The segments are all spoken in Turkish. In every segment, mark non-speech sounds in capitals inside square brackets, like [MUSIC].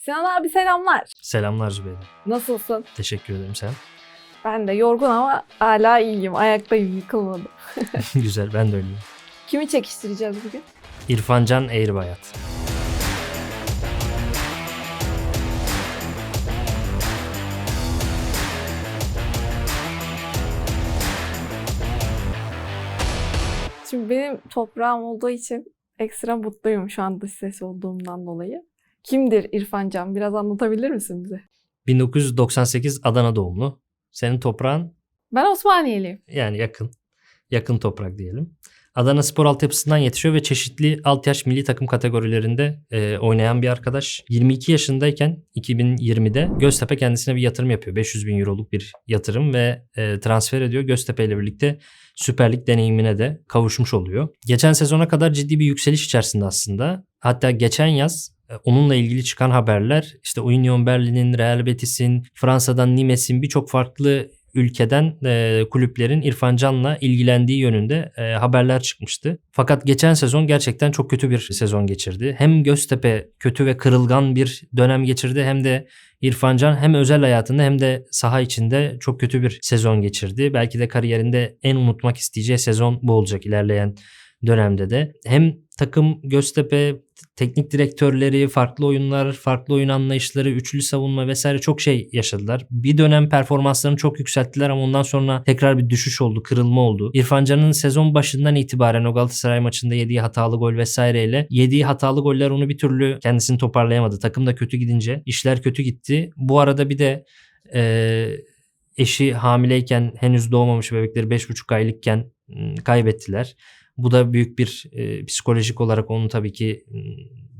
Sinan abi selamlar. Selamlar Zübeyde. Nasılsın? Teşekkür ederim sen. Ben de yorgun ama hala iyiyim. Ayaktayım yıkılmadım. [LAUGHS] Güzel ben de öyleyim. Kimi çekiştireceğiz bugün? İrfancan Eğribayat. Şimdi benim toprağım olduğu için ekstra mutluyum şu an dış ses olduğumdan dolayı. Kimdir İrfan Can? Biraz anlatabilir misin bize? 1998 Adana doğumlu. Senin toprağın Ben Osmaniyeliyim. yani yakın. Yakın toprak diyelim. Adana Spor altyapısından yetişiyor ve çeşitli alt yaş milli takım kategorilerinde e, oynayan bir arkadaş. 22 yaşındayken 2020'de Göztepe kendisine bir yatırım yapıyor. 500 bin euroluk bir yatırım ve e, transfer ediyor. Göztepe ile birlikte Süper Lig deneyimine de kavuşmuş oluyor. Geçen sezona kadar ciddi bir yükseliş içerisinde aslında. Hatta geçen yaz e, onunla ilgili çıkan haberler işte Union Berlin'in, Real Betis'in, Fransa'dan Nimes'in birçok farklı ülkeden e, kulüplerin İrfan Can'la ilgilendiği yönünde e, haberler çıkmıştı. Fakat geçen sezon gerçekten çok kötü bir sezon geçirdi. Hem Göztepe kötü ve kırılgan bir dönem geçirdi hem de İrfan Can hem özel hayatında hem de saha içinde çok kötü bir sezon geçirdi. Belki de kariyerinde en unutmak isteyeceği sezon bu olacak ilerleyen dönemde de. Hem takım Göztepe teknik direktörleri, farklı oyunlar, farklı oyun anlayışları, üçlü savunma vesaire çok şey yaşadılar. Bir dönem performanslarını çok yükselttiler ama ondan sonra tekrar bir düşüş oldu, kırılma oldu. İrfan Can'ın sezon başından itibaren o Galatasaray maçında yediği hatalı gol vesaireyle yediği hatalı goller onu bir türlü kendisini toparlayamadı. Takım da kötü gidince işler kötü gitti. Bu arada bir de eee eşi hamileyken henüz doğmamış bebekleri 5,5 aylıkken ım, kaybettiler. Bu da büyük bir e, psikolojik olarak onu tabii ki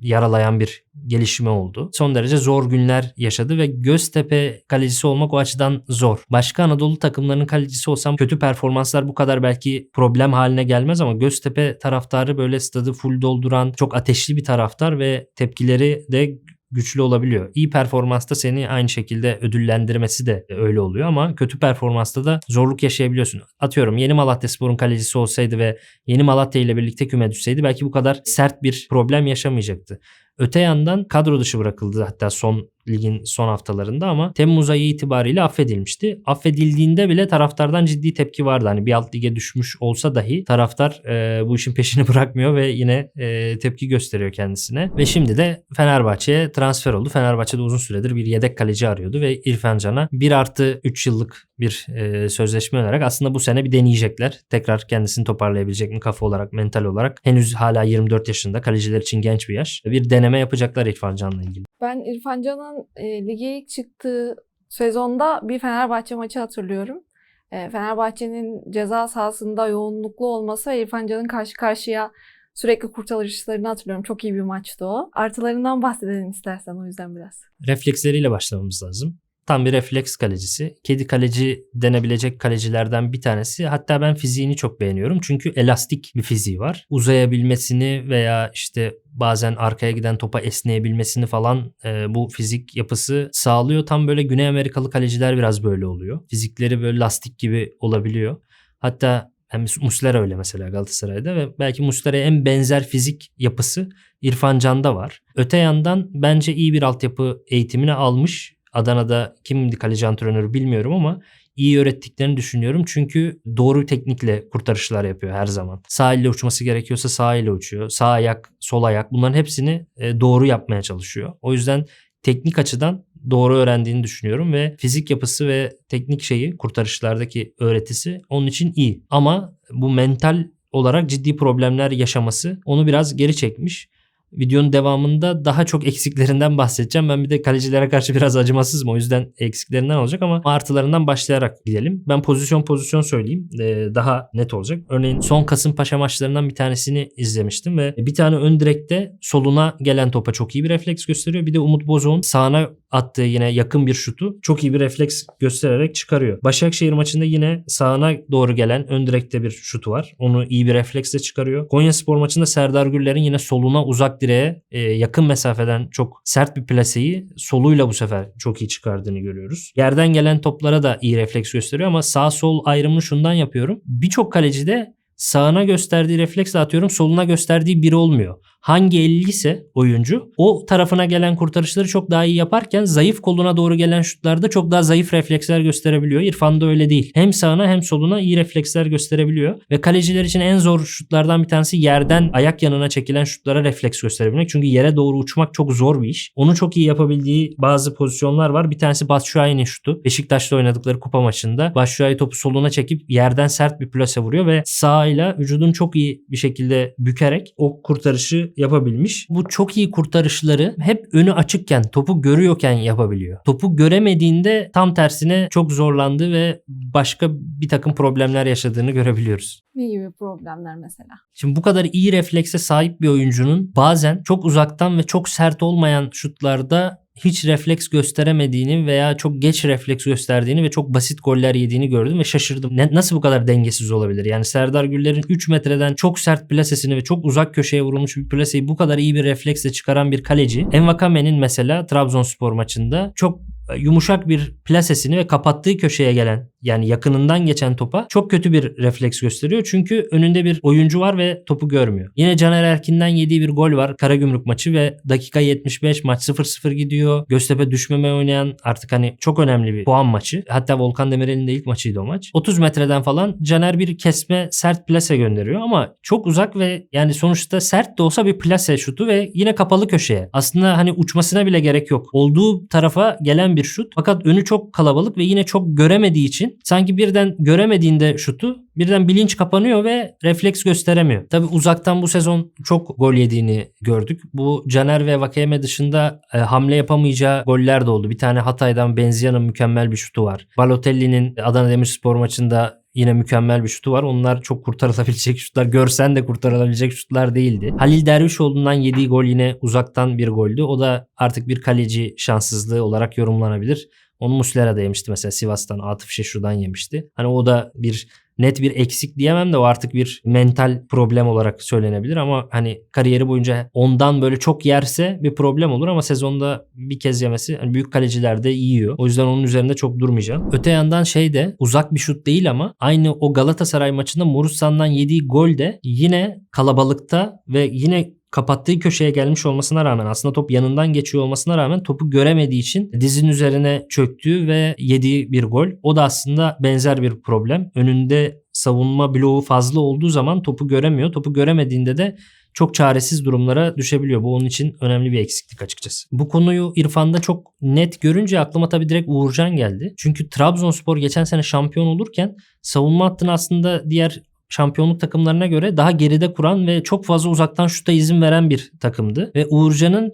yaralayan bir gelişme oldu. Son derece zor günler yaşadı ve Göztepe kalecisi olmak o açıdan zor. Başka Anadolu takımlarının kalecisi olsam kötü performanslar bu kadar belki problem haline gelmez ama Göztepe taraftarı böyle stadı full dolduran çok ateşli bir taraftar ve tepkileri de güçlü olabiliyor. İyi performansta seni aynı şekilde ödüllendirmesi de öyle oluyor ama kötü performansta da zorluk yaşayabiliyorsun. Atıyorum Yeni Malatya Spor'un kalecisi olsaydı ve Yeni Malatya ile birlikte küme düşseydi belki bu kadar sert bir problem yaşamayacaktı. Öte yandan kadro dışı bırakıldı hatta son ligin son haftalarında ama Temmuz ayı itibariyle affedilmişti. Affedildiğinde bile taraftardan ciddi tepki vardı. Hani bir alt lige düşmüş olsa dahi taraftar e, bu işin peşini [LAUGHS] bırakmıyor ve yine e, tepki gösteriyor kendisine. Ve şimdi de Fenerbahçe'ye transfer oldu. Fenerbahçe'de uzun süredir bir yedek kaleci arıyordu ve İrfan Can'a 1 artı 3 yıllık bir e, sözleşme önererek aslında bu sene bir deneyecekler. Tekrar kendisini toparlayabilecek mi kafa olarak, mental olarak. Henüz hala 24 yaşında. Kaleciler için genç bir yaş. Bir deneme yapacaklar İrfan Can'la ilgili. Ben İrfan Can'ın e, lige ilk çıktığı sezonda bir Fenerbahçe maçı hatırlıyorum. E, Fenerbahçe'nin ceza sahasında yoğunluklu olması ve İrfan Can'ın karşı karşıya sürekli kurtarışlarını hatırlıyorum. Çok iyi bir maçtı o. Artılarından bahsedelim istersen o yüzden biraz. refleksleriyle başlamamız lazım. Tam bir refleks kalecisi. Kedi kaleci denebilecek kalecilerden bir tanesi. Hatta ben fiziğini çok beğeniyorum. Çünkü elastik bir fiziği var. Uzayabilmesini veya işte bazen arkaya giden topa esneyebilmesini falan e, bu fizik yapısı sağlıyor. Tam böyle Güney Amerikalı kaleciler biraz böyle oluyor. Fizikleri böyle lastik gibi olabiliyor. Hatta hem Muslera öyle mesela Galatasaray'da ve belki Muslera'ya en benzer fizik yapısı İrfan Can'da var. Öte yandan bence iyi bir altyapı eğitimini almış. Adana'da kimdi kaleci antrenörü bilmiyorum ama iyi öğrettiklerini düşünüyorum. Çünkü doğru teknikle kurtarışlar yapıyor her zaman. Sağ elle uçması gerekiyorsa sağ elle uçuyor. Sağ ayak, sol ayak bunların hepsini e, doğru yapmaya çalışıyor. O yüzden teknik açıdan doğru öğrendiğini düşünüyorum ve fizik yapısı ve teknik şeyi kurtarışlardaki öğretisi onun için iyi. Ama bu mental olarak ciddi problemler yaşaması onu biraz geri çekmiş. Videonun devamında daha çok eksiklerinden bahsedeceğim. Ben bir de kalecilere karşı biraz acımasızım. O yüzden eksiklerinden olacak ama artılarından başlayarak gidelim. Ben pozisyon pozisyon söyleyeyim. Ee, daha net olacak. Örneğin son Kasımpaşa maçlarından bir tanesini izlemiştim ve bir tane ön direkte soluna gelen topa çok iyi bir refleks gösteriyor. Bir de Umut Bozok'un sağına attığı yine yakın bir şutu çok iyi bir refleks göstererek çıkarıyor. Başakşehir maçında yine sağına doğru gelen ön direkte bir şutu var. Onu iyi bir refleksle çıkarıyor. Konyaspor maçında Serdar Gürler'in yine soluna uzak direğe e, yakın mesafeden çok sert bir plaseyi soluyla bu sefer çok iyi çıkardığını görüyoruz. Yerden gelen toplara da iyi refleks gösteriyor ama sağ sol ayrımını şundan yapıyorum. Birçok kalecide sağına gösterdiği refleksle atıyorum soluna gösterdiği biri olmuyor. Hangi 50 ise oyuncu o tarafına gelen kurtarışları çok daha iyi yaparken zayıf koluna doğru gelen şutlarda çok daha zayıf refleksler gösterebiliyor. İrfan'da öyle değil. Hem sağına hem soluna iyi refleksler gösterebiliyor. Ve kaleciler için en zor şutlardan bir tanesi yerden ayak yanına çekilen şutlara refleks gösterebilmek. Çünkü yere doğru uçmak çok zor bir iş. Onu çok iyi yapabildiği bazı pozisyonlar var. Bir tanesi Batshuayi'nin şutu. Beşiktaş'ta oynadıkları kupa maçında Batshuayi topu soluna çekip yerden sert bir plase vuruyor ve sağıyla vücudunu çok iyi bir şekilde bükerek o kurtarışı yapabilmiş. Bu çok iyi kurtarışları hep önü açıkken, topu görüyorken yapabiliyor. Topu göremediğinde tam tersine çok zorlandı ve başka bir takım problemler yaşadığını görebiliyoruz. Ne gibi problemler mesela? Şimdi bu kadar iyi reflekse sahip bir oyuncunun bazen çok uzaktan ve çok sert olmayan şutlarda hiç refleks gösteremediğini veya çok geç refleks gösterdiğini ve çok basit goller yediğini gördüm ve şaşırdım. Ne, nasıl bu kadar dengesiz olabilir? Yani Serdar Güller'in 3 metreden çok sert plasesini ve çok uzak köşeye vurulmuş bir plaseyi bu kadar iyi bir refleksle çıkaran bir kaleci. Envakame'nin mesela Trabzonspor maçında çok yumuşak bir plasesini ve kapattığı köşeye gelen yani yakınından geçen topa çok kötü bir refleks gösteriyor. Çünkü önünde bir oyuncu var ve topu görmüyor. Yine Caner Erkin'den yediği bir gol var. Karagümrük maçı ve dakika 75 maç 0-0 gidiyor. Göztepe düşmeme oynayan artık hani çok önemli bir puan maçı. Hatta Volkan Demirel'in de ilk maçıydı o maç. 30 metreden falan Caner bir kesme sert plase gönderiyor ama çok uzak ve yani sonuçta sert de olsa bir plase şutu ve yine kapalı köşeye. Aslında hani uçmasına bile gerek yok. Olduğu tarafa gelen bir şut fakat önü çok kalabalık ve yine çok göremediği için sanki birden göremediğinde şutu birden bilinç kapanıyor ve refleks gösteremiyor. Tabi uzaktan bu sezon çok gol yediğini gördük. Bu Caner ve Vakeme dışında e, hamle yapamayacağı goller de oldu. Bir tane Hatay'dan Benzia'nın mükemmel bir şutu var. Balotelli'nin Adana Demirspor maçında yine mükemmel bir şutu var. Onlar çok kurtarılabilecek şutlar. Görsen de kurtarılabilecek şutlar değildi. Halil Dervişoğlu'ndan yediği gol yine uzaktan bir goldü. O da artık bir kaleci şanssızlığı olarak yorumlanabilir. Onu Muslera da yemişti mesela Sivas'tan. Atıf Şeşur'dan yemişti. Hani o da bir net bir eksik diyemem de o artık bir mental problem olarak söylenebilir ama hani kariyeri boyunca ondan böyle çok yerse bir problem olur ama sezonda bir kez yemesi hani büyük kaleciler de yiyor. O yüzden onun üzerinde çok durmayacağım. Öte yandan şey de uzak bir şut değil ama aynı o Galatasaray maçında Morusan'dan yediği gol de yine kalabalıkta ve yine kapattığı köşeye gelmiş olmasına rağmen aslında top yanından geçiyor olmasına rağmen topu göremediği için dizin üzerine çöktüğü ve yediği bir gol. O da aslında benzer bir problem. Önünde savunma bloğu fazla olduğu zaman topu göremiyor. Topu göremediğinde de çok çaresiz durumlara düşebiliyor. Bu onun için önemli bir eksiklik açıkçası. Bu konuyu İrfan'da çok net görünce aklıma tabii direkt Uğurcan geldi. Çünkü Trabzonspor geçen sene şampiyon olurken savunma hattını aslında diğer şampiyonluk takımlarına göre daha geride kuran ve çok fazla uzaktan şuta izin veren bir takımdı. Ve Uğurcan'ın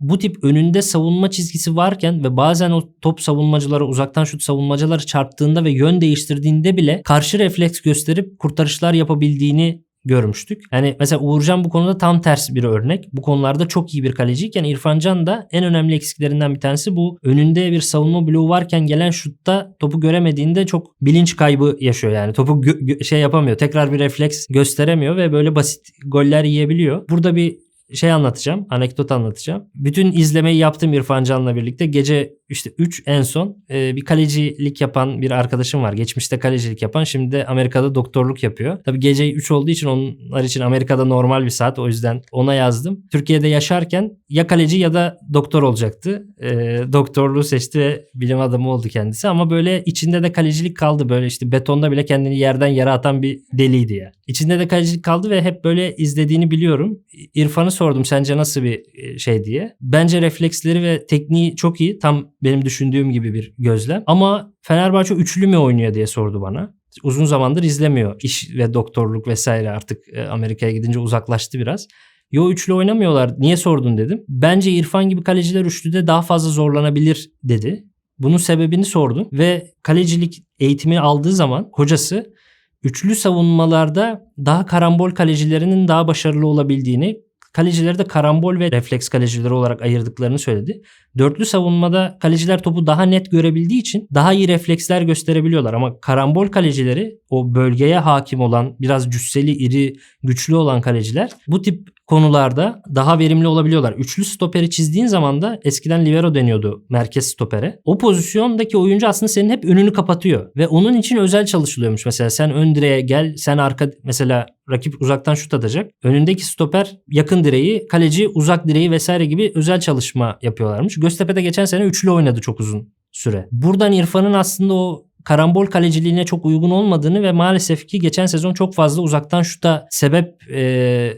bu tip önünde savunma çizgisi varken ve bazen o top savunmacıları uzaktan şut savunmacıları çarptığında ve yön değiştirdiğinde bile karşı refleks gösterip kurtarışlar yapabildiğini görmüştük. Yani mesela Uğurcan bu konuda tam tersi bir örnek. Bu konularda çok iyi bir kaleciyken İrfan Can da en önemli eksiklerinden bir tanesi bu. Önünde bir savunma bloğu varken gelen şutta topu göremediğinde çok bilinç kaybı yaşıyor yani. Topu gö- şey yapamıyor. Tekrar bir refleks gösteremiyor ve böyle basit goller yiyebiliyor. Burada bir şey anlatacağım. Anekdot anlatacağım. Bütün izlemeyi yaptım İrfan Can'la birlikte. Gece işte 3 en son e, bir kalecilik yapan bir arkadaşım var. Geçmişte kalecilik yapan. Şimdi de Amerika'da doktorluk yapıyor. Tabii gece 3 olduğu için onlar için Amerika'da normal bir saat. O yüzden ona yazdım. Türkiye'de yaşarken ya kaleci ya da doktor olacaktı. E, doktorluğu seçti ve bilim adamı oldu kendisi. Ama böyle içinde de kalecilik kaldı. Böyle işte betonda bile kendini yerden yere atan bir deliydi ya. İçinde de kalecilik kaldı ve hep böyle izlediğini biliyorum. İrfan'ı sordum sence nasıl bir e, şey diye. Bence refleksleri ve tekniği çok iyi. Tam benim düşündüğüm gibi bir gözlem. Ama Fenerbahçe üçlü mü oynuyor diye sordu bana. Uzun zamandır izlemiyor. İş ve doktorluk vesaire artık e, Amerika'ya gidince uzaklaştı biraz. Yo üçlü oynamıyorlar. Niye sordun dedim. Bence İrfan gibi kaleciler üçlüde daha fazla zorlanabilir dedi. Bunun sebebini sordum ve kalecilik eğitimi aldığı zaman hocası üçlü savunmalarda daha karambol kalecilerinin daha başarılı olabildiğini, kalecileri de karambol ve refleks kalecileri olarak ayırdıklarını söyledi. Dörtlü savunmada kaleciler topu daha net görebildiği için daha iyi refleksler gösterebiliyorlar ama karambol kalecileri o bölgeye hakim olan biraz cüsseli, iri, güçlü olan kaleciler bu tip konularda daha verimli olabiliyorlar. Üçlü stoperi çizdiğin zaman da eskiden libero deniyordu merkez stopere. O pozisyondaki oyuncu aslında senin hep önünü kapatıyor ve onun için özel çalışılıyormuş. Mesela sen ön direğe gel, sen arka mesela rakip uzaktan şut atacak. Önündeki stoper yakın direği, kaleci uzak direği vesaire gibi özel çalışma yapıyorlarmış. Göztepe'de geçen sene üçlü oynadı çok uzun süre. Buradan İrfan'ın aslında o karambol kaleciliğine çok uygun olmadığını ve maalesef ki geçen sezon çok fazla uzaktan şuta sebep e,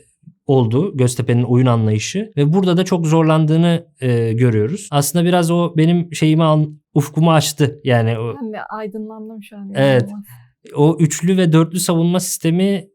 oldu Göztepe'nin oyun anlayışı ve burada da çok zorlandığını e, görüyoruz. Aslında biraz o benim şeyimi al, ufkumu açtı. Yani o, Ben de aydınlandım şu an. Evet. o üçlü ve dörtlü savunma sistemi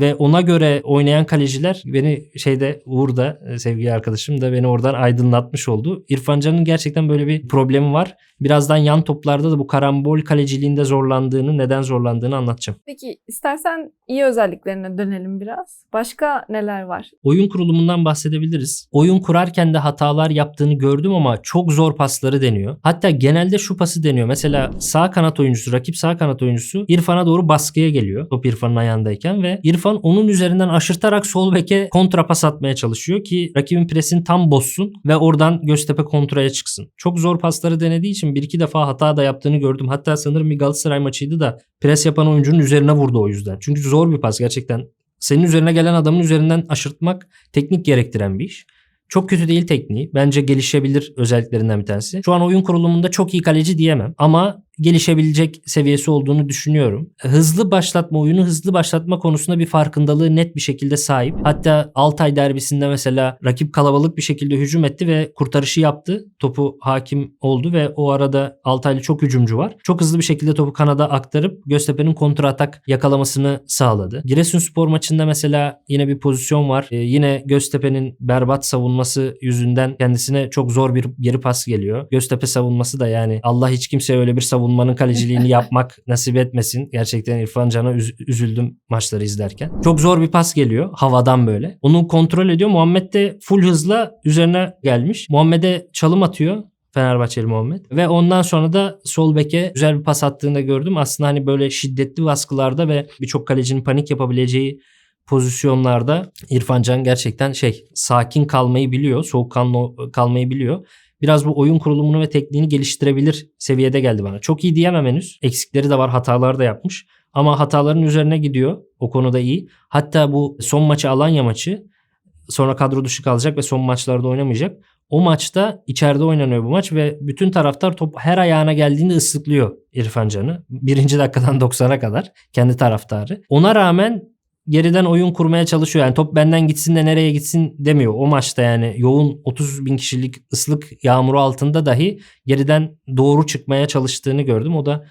ve ona göre oynayan kaleciler beni şeyde Uğur da e, sevgili arkadaşım da beni oradan aydınlatmış oldu. İrfan Can'ın gerçekten böyle bir problemi var. Birazdan yan toplarda da bu karambol kaleciliğinde zorlandığını, neden zorlandığını anlatacağım. Peki istersen iyi özelliklerine dönelim biraz. Başka neler var? Oyun kurulumundan bahsedebiliriz. Oyun kurarken de hatalar yaptığını gördüm ama çok zor pasları deniyor. Hatta genelde şu pası deniyor. Mesela sağ kanat oyuncusu, rakip sağ kanat oyuncusu İrfan'a doğru baskıya geliyor. Top İrfan'ın ayağındayken ve İrfan onun üzerinden aşırtarak sol beke kontra pas atmaya çalışıyor ki rakibin presini tam bozsun ve oradan Göztepe kontraya çıksın. Çok zor pasları denediği için bir iki defa hata da yaptığını gördüm. Hatta sanırım bir Galatasaray maçıydı da pres yapan oyuncunun üzerine vurdu o yüzden. Çünkü zor bir pas gerçekten. Senin üzerine gelen adamın üzerinden aşırtmak teknik gerektiren bir iş. Çok kötü değil tekniği. Bence gelişebilir özelliklerinden bir tanesi. Şu an oyun kurulumunda çok iyi kaleci diyemem ama gelişebilecek seviyesi olduğunu düşünüyorum. Hızlı başlatma oyunu hızlı başlatma konusunda bir farkındalığı net bir şekilde sahip. Hatta Altay derbisinde mesela rakip kalabalık bir şekilde hücum etti ve kurtarışı yaptı. Topu hakim oldu ve o arada Altaylı çok hücumcu var. Çok hızlı bir şekilde topu kanada aktarıp Göztepe'nin kontra atak yakalamasını sağladı. Giresunspor maçında mesela yine bir pozisyon var. Ee, yine Göztepe'nin berbat savunması yüzünden kendisine çok zor bir geri pas geliyor. Göztepe savunması da yani Allah hiç kimseye öyle bir savunmanın kaleciliğini [LAUGHS] yapmak nasip etmesin. Gerçekten İrfan Can'a üz- üzüldüm maçları izlerken. Çok zor bir pas geliyor havadan böyle. Onu kontrol ediyor. Muhammed de full hızla üzerine gelmiş. Muhammed'e çalım atıyor. Fenerbahçeli Muhammed. Ve ondan sonra da sol beke güzel bir pas attığını da gördüm. Aslında hani böyle şiddetli baskılarda ve birçok kalecinin panik yapabileceği pozisyonlarda İrfan Can gerçekten şey sakin kalmayı biliyor. Soğukkanlı kalmayı biliyor. Biraz bu oyun kurulumunu ve tekniğini geliştirebilir seviyede geldi bana. Çok iyi diyemem henüz. Eksikleri de var, hatalar da yapmış. Ama hataların üzerine gidiyor. O konuda iyi. Hatta bu son maçı Alanya maçı sonra kadro dışı kalacak ve son maçlarda oynamayacak. O maçta içeride oynanıyor bu maç ve bütün taraftar top her ayağına geldiğinde ıslıklıyor İrfan Can'ı. Birinci dakikadan [LAUGHS] 90'a kadar kendi taraftarı. Ona rağmen geriden oyun kurmaya çalışıyor. Yani top benden gitsin de nereye gitsin demiyor. O maçta yani yoğun 30 bin kişilik ıslık yağmuru altında dahi geriden doğru çıkmaya çalıştığını gördüm. O da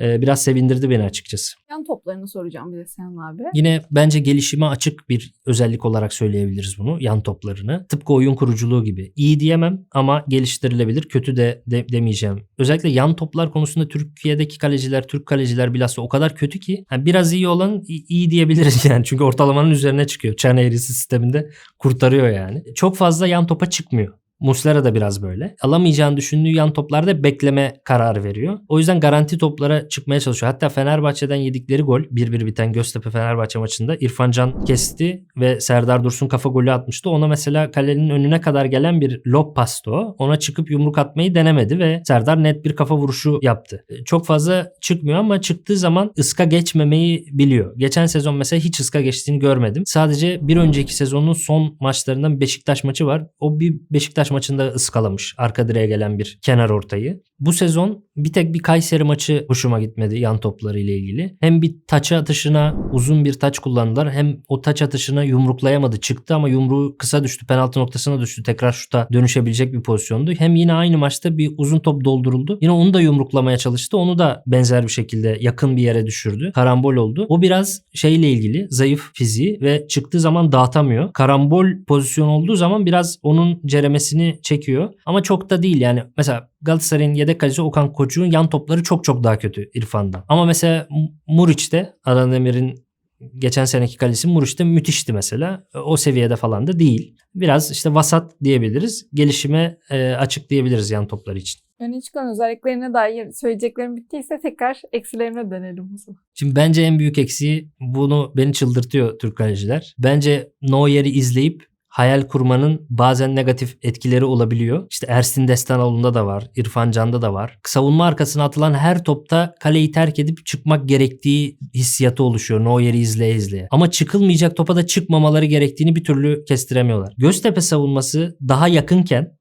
e, biraz sevindirdi beni açıkçası. Yan toplarını soracağım bir de Sinan abi. Yine bence gelişime açık bir özellik olarak söyleyebiliriz bunu yan toplarını. Tıpkı oyun kuruculuğu gibi. İyi diyemem ama geliştirilebilir. Kötü de, de demeyeceğim. Özellikle yan toplar konusunda Türkiye'deki kaleciler, Türk kaleciler bilhassa o kadar kötü ki yani biraz iyi olan iyi diyebiliriz [LAUGHS] yani. Çünkü ortalamanın üzerine çıkıyor. Çan eğrisi sisteminde kurtarıyor yani. Çok fazla yan topa çıkmıyor. Muslera da biraz böyle. Alamayacağını düşündüğü yan toplarda bekleme kararı veriyor. O yüzden garanti toplara çıkmaya çalışıyor. Hatta Fenerbahçe'den yedikleri gol 1-1 biten Göztepe Fenerbahçe maçında İrfan Can kesti ve Serdar Dursun kafa golü atmıştı. Ona mesela kalenin önüne kadar gelen bir lob pastı o. Ona çıkıp yumruk atmayı denemedi ve Serdar net bir kafa vuruşu yaptı. Çok fazla çıkmıyor ama çıktığı zaman ıska geçmemeyi biliyor. Geçen sezon mesela hiç ıska geçtiğini görmedim. Sadece bir önceki sezonun son maçlarından Beşiktaş maçı var. O bir Beşiktaş maçında ıskalamış arka direğe gelen bir kenar ortayı. Bu sezon bir tek bir Kayseri maçı hoşuma gitmedi yan topları ile ilgili. Hem bir taç atışına uzun bir taç kullandılar hem o taç atışına yumruklayamadı. Çıktı ama yumruğu kısa düştü. Penaltı noktasına düştü. Tekrar şuta dönüşebilecek bir pozisyondu. Hem yine aynı maçta bir uzun top dolduruldu. Yine onu da yumruklamaya çalıştı. Onu da benzer bir şekilde yakın bir yere düşürdü. Karambol oldu. O biraz şeyle ilgili zayıf fiziği ve çıktığı zaman dağıtamıyor. Karambol pozisyon olduğu zaman biraz onun ceremesini çekiyor. Ama çok da değil yani. Mesela Galatasaray'ın yedek kalecisi Okan Koçuk'un yan topları çok çok daha kötü İrfan'dan. Ama mesela Muriç'te Adnan Demir'in geçen seneki kalecisi Muriç'te müthişti mesela. O seviyede falan da değil. Biraz işte vasat diyebiliriz. Gelişime e, açık diyebiliriz yan topları için. Öne çıkan özelliklerine dair söyleyeceklerim bittiyse tekrar eksilerine dönelim. Şimdi bence en büyük eksiği bunu beni çıldırtıyor Türk kaleciler. Bence Neuer'i izleyip hayal kurmanın bazen negatif etkileri olabiliyor. İşte Ersin Destanoğlu'nda da var, İrfan Can'da da var. Savunma arkasına atılan her topta kaleyi terk edip çıkmak gerektiği hissiyatı oluşuyor. Neuer'i izleye izleye. Ama çıkılmayacak topa da çıkmamaları gerektiğini bir türlü kestiremiyorlar. Göztepe savunması daha yakınken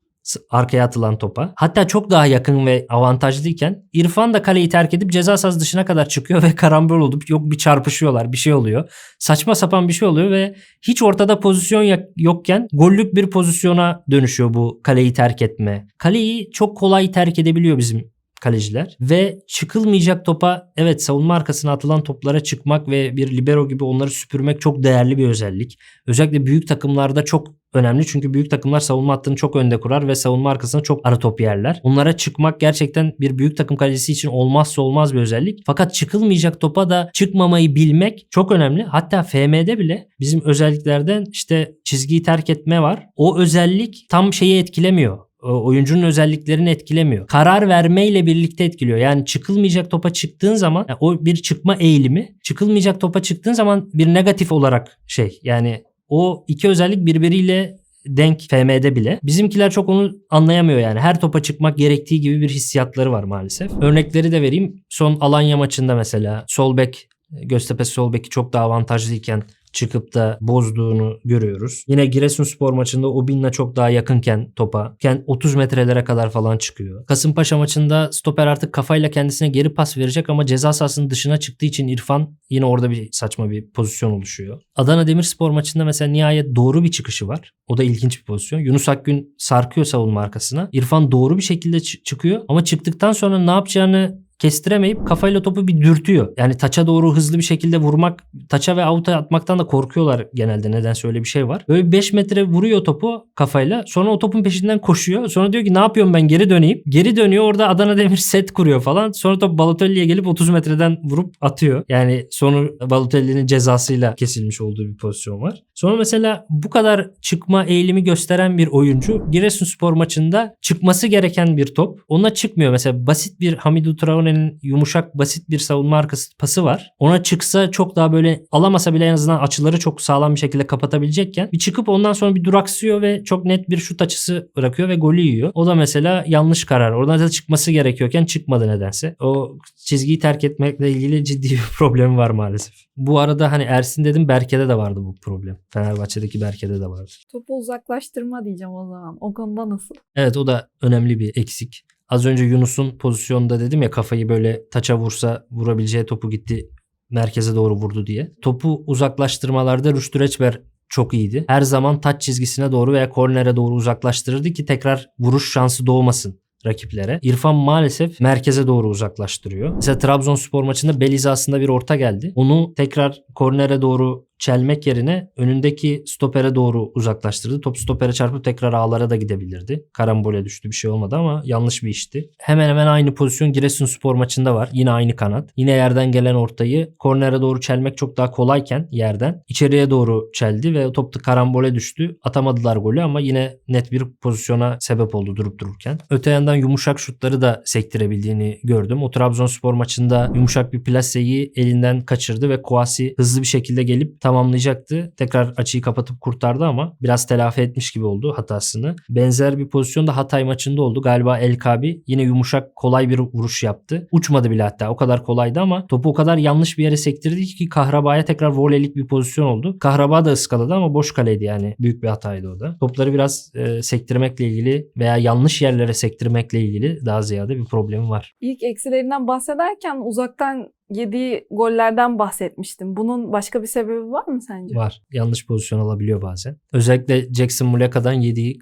arkaya atılan topa. Hatta çok daha yakın ve avantajlıyken İrfan da kaleyi terk edip ceza sahası dışına kadar çıkıyor [LAUGHS] ve karambol olup yok bir çarpışıyorlar bir şey oluyor. Saçma sapan bir şey oluyor ve hiç ortada pozisyon yokken gollük bir pozisyona dönüşüyor bu kaleyi terk etme. Kaleyi çok kolay terk edebiliyor bizim kaleciler ve çıkılmayacak topa evet savunma arkasına atılan toplara çıkmak ve bir libero gibi onları süpürmek çok değerli bir özellik. Özellikle büyük takımlarda çok önemli çünkü büyük takımlar savunma hattını çok önde kurar ve savunma arkasına çok ara top yerler. Onlara çıkmak gerçekten bir büyük takım kalecisi için olmazsa olmaz bir özellik. Fakat çıkılmayacak topa da çıkmamayı bilmek çok önemli. Hatta FM'de bile bizim özelliklerden işte çizgiyi terk etme var. O özellik tam şeyi etkilemiyor oyuncunun özelliklerini etkilemiyor. Karar vermeyle birlikte etkiliyor. Yani çıkılmayacak topa çıktığın zaman yani o bir çıkma eğilimi. Çıkılmayacak topa çıktığın zaman bir negatif olarak şey yani o iki özellik birbiriyle denk FM'de bile. Bizimkiler çok onu anlayamıyor yani. Her topa çıkmak gerektiği gibi bir hissiyatları var maalesef. Örnekleri de vereyim. Son Alanya maçında mesela sol bek Göztepe sol beki çok daha avantajlıyken çıkıp da bozduğunu görüyoruz. Yine Giresunspor maçında Obinna çok daha yakınken topa ken- 30 metrelere kadar falan çıkıyor. Kasımpaşa maçında stoper artık kafayla kendisine geri pas verecek ama ceza sahasının dışına çıktığı için İrfan yine orada bir saçma bir pozisyon oluşuyor. Adana Demirspor maçında mesela nihayet doğru bir çıkışı var. O da ilginç bir pozisyon. Yunus Akgün sarkıyor savunma arkasına. İrfan doğru bir şekilde çı- çıkıyor ama çıktıktan sonra ne yapacağını kestiremeyip kafayla topu bir dürtüyor. Yani taça doğru hızlı bir şekilde vurmak, taça ve avuta atmaktan da korkuyorlar genelde. Nedense öyle bir şey var. Böyle 5 metre vuruyor topu kafayla. Sonra o topun peşinden koşuyor. Sonra diyor ki ne yapıyorum ben geri döneyim. Geri dönüyor orada Adana Demir set kuruyor falan. Sonra top Balotelli'ye gelip 30 metreden vurup atıyor. Yani sonu Balotelli'nin cezasıyla kesilmiş olduğu bir pozisyon var. Sonra mesela bu kadar çıkma eğilimi gösteren bir oyuncu Giresunspor maçında çıkması gereken bir top. Ona çıkmıyor. Mesela basit bir Hamidou Traore'nin yumuşak basit bir savunma arkası pası var. Ona çıksa çok daha böyle alamasa bile en azından açıları çok sağlam bir şekilde kapatabilecekken bir çıkıp ondan sonra bir duraksıyor ve çok net bir şut açısı bırakıyor ve golü yiyor. O da mesela yanlış karar. Orada da çıkması gerekiyorken çıkmadı nedense. O çizgiyi terk etmekle ilgili ciddi bir [LAUGHS] problemi var maalesef. Bu arada hani Ersin dedim Berke'de de vardı bu problem. Fenerbahçe'deki Berke'de de vardı. Topu uzaklaştırma diyeceğim o zaman. O konuda nasıl? Evet o da önemli bir eksik. Az önce Yunus'un pozisyonunda dedim ya kafayı böyle taça vursa vurabileceği topu gitti merkeze doğru vurdu diye. Topu uzaklaştırmalarda Rüştü Reçber çok iyiydi. Her zaman taç çizgisine doğru veya kornere doğru uzaklaştırırdı ki tekrar vuruş şansı doğmasın rakiplere. İrfan maalesef merkeze doğru uzaklaştırıyor. Mesela Trabzonspor maçında bel hizasında bir orta geldi. Onu tekrar kornere doğru çelmek yerine önündeki stopere doğru uzaklaştırdı. Top stopere çarpıp tekrar ağlara da gidebilirdi. Karambole düştü bir şey olmadı ama yanlış bir işti. Hemen hemen aynı pozisyon Giresunspor maçında var. Yine aynı kanat. Yine yerden gelen ortayı kornere doğru çelmek çok daha kolayken yerden içeriye doğru çeldi ve top da karambole düştü. Atamadılar golü ama yine net bir pozisyona sebep oldu durup dururken. Öte yandan yumuşak şutları da sektirebildiğini gördüm. O Trabzonspor maçında yumuşak bir plaseyi elinden kaçırdı ve Kouassi hızlı bir şekilde gelip tamamlayacaktı. Tekrar açıyı kapatıp kurtardı ama biraz telafi etmiş gibi oldu hatasını. Benzer bir pozisyon da Hatay maçında oldu. Galiba El Kabi yine yumuşak kolay bir vuruş yaptı. Uçmadı bile hatta. O kadar kolaydı ama topu o kadar yanlış bir yere sektirdi ki Kahraba'ya tekrar voleylik bir pozisyon oldu. Kahraba da ıskaladı ama boş kaleydi yani. Büyük bir hataydı o da. Topları biraz e, sektirmekle ilgili veya yanlış yerlere sektirmekle ilgili daha ziyade bir problemi var. İlk eksilerinden bahsederken uzaktan yediği gollerden bahsetmiştim. Bunun başka bir sebebi var mı sence? Var. Yanlış pozisyon alabiliyor bazen. Özellikle Jackson Muleka'dan yediği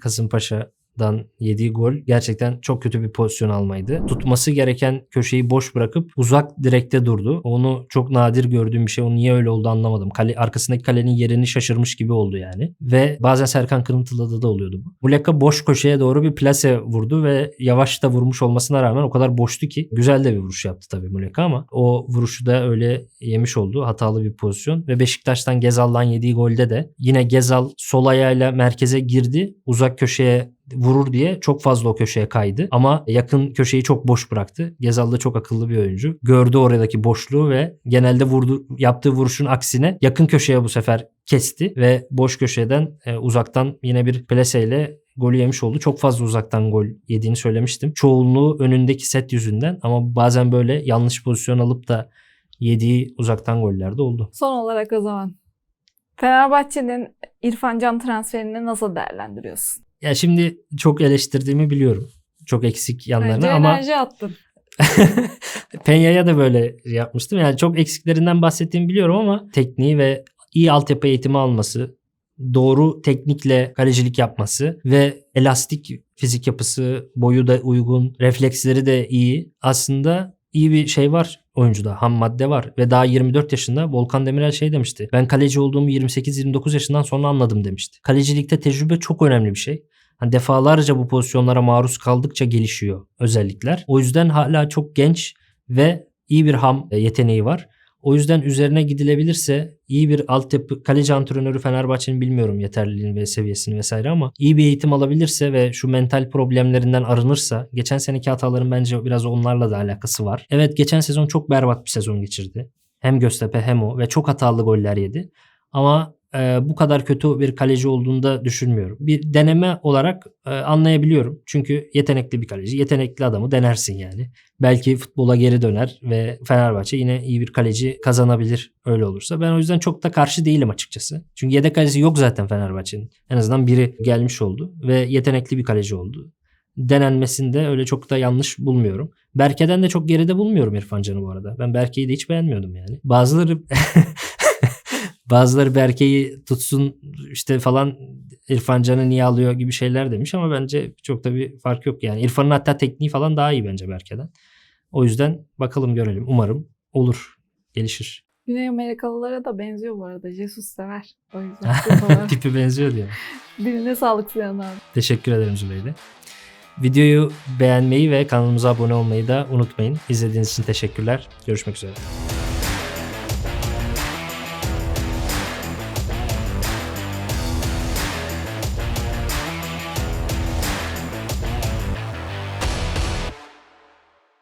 Kasımpaşa'dan yediği gol gerçekten çok kötü bir pozisyon almaydı. Tutması gereken köşeyi boş bırakıp uzak direkte durdu. Onu çok nadir gördüğüm bir şey. O niye öyle oldu anlamadım. Kale, arkasındaki kalenin yerini şaşırmış gibi oldu yani. Ve bazen Serkan Kırıntılı'da da oluyordu bu. Muleka boş köşeye doğru bir plase vurdu ve yavaş da vurmuş olmasına rağmen o kadar boştu ki güzel de bir vuruş yaptı tabii Muleka ama o vuruşu da öyle yemiş oldu. Hatalı bir pozisyon ve Beşiktaş'tan Gezal'dan yediği golde de yine Gezal sol ayağıyla merkeze girdi. Uzak köşeye vurur diye çok fazla o köşeye kaydı. Ama yakın köşeyi çok boş bıraktı. Gezal da çok akıllı bir oyuncu. Gördü oradaki boşluğu ve genelde vurdu yaptığı vuruşun aksine yakın köşeye bu sefer kesti ve boş köşeden e, uzaktan yine bir plaseyle golü yemiş oldu. Çok fazla uzaktan gol yediğini söylemiştim. Çoğunluğu önündeki set yüzünden ama bazen böyle yanlış pozisyon alıp da yediği uzaktan goller de oldu. Son olarak o zaman Fenerbahçe'nin İrfan Can transferini nasıl değerlendiriyorsun? Ya şimdi çok eleştirdiğimi biliyorum. Çok eksik yanlarını Bence ama enerji attın. [LAUGHS] Penya'ya da böyle yapmıştım. Yani çok eksiklerinden bahsettiğimi biliyorum ama tekniği ve iyi altyapı eğitimi alması, doğru teknikle kalecilik yapması ve elastik fizik yapısı, boyu da uygun, refleksleri de iyi. Aslında iyi bir şey var oyuncuda. Ham madde var ve daha 24 yaşında Volkan Demirel şey demişti. Ben kaleci olduğumu 28-29 yaşından sonra anladım demişti. Kalecilikte tecrübe çok önemli bir şey. Hani defalarca bu pozisyonlara maruz kaldıkça gelişiyor özellikler. O yüzden hala çok genç ve iyi bir ham yeteneği var. O yüzden üzerine gidilebilirse iyi bir altyapı kaleci antrenörü Fenerbahçe'nin bilmiyorum yeterliliğini ve seviyesini vesaire ama iyi bir eğitim alabilirse ve şu mental problemlerinden arınırsa geçen seneki hataların bence biraz onlarla da alakası var. Evet geçen sezon çok berbat bir sezon geçirdi. Hem Göztepe hem o ve çok hatalı goller yedi. Ama e, bu kadar kötü bir kaleci olduğunu da düşünmüyorum. Bir deneme olarak e, anlayabiliyorum. Çünkü yetenekli bir kaleci. Yetenekli adamı denersin yani. Belki futbola geri döner ve Fenerbahçe yine iyi bir kaleci kazanabilir öyle olursa. Ben o yüzden çok da karşı değilim açıkçası. Çünkü yedek kalecisi yok zaten Fenerbahçe'nin. En azından biri gelmiş oldu ve yetenekli bir kaleci oldu. Denenmesinde öyle çok da yanlış bulmuyorum. Berke'den de çok geride bulmuyorum İrfan Can'ı bu arada. Ben Berke'yi de hiç beğenmiyordum yani. Bazıları [LAUGHS] Bazıları Berke'yi tutsun işte falan İrfan Can'ı niye alıyor gibi şeyler demiş ama bence çok da bir fark yok yani. İrfan'ın hatta tekniği falan daha iyi bence Berke'den. O yüzden bakalım görelim. Umarım olur. Gelişir. Güney Amerikalılara da benziyor bu arada. Jesus sever. O yüzden. [LAUGHS] [LAUGHS] Tipi benziyor diyor. Diline sağlık Sinan abi. Teşekkür ederim Zübeyde. Videoyu beğenmeyi ve kanalımıza abone olmayı da unutmayın. İzlediğiniz için teşekkürler. Görüşmek üzere.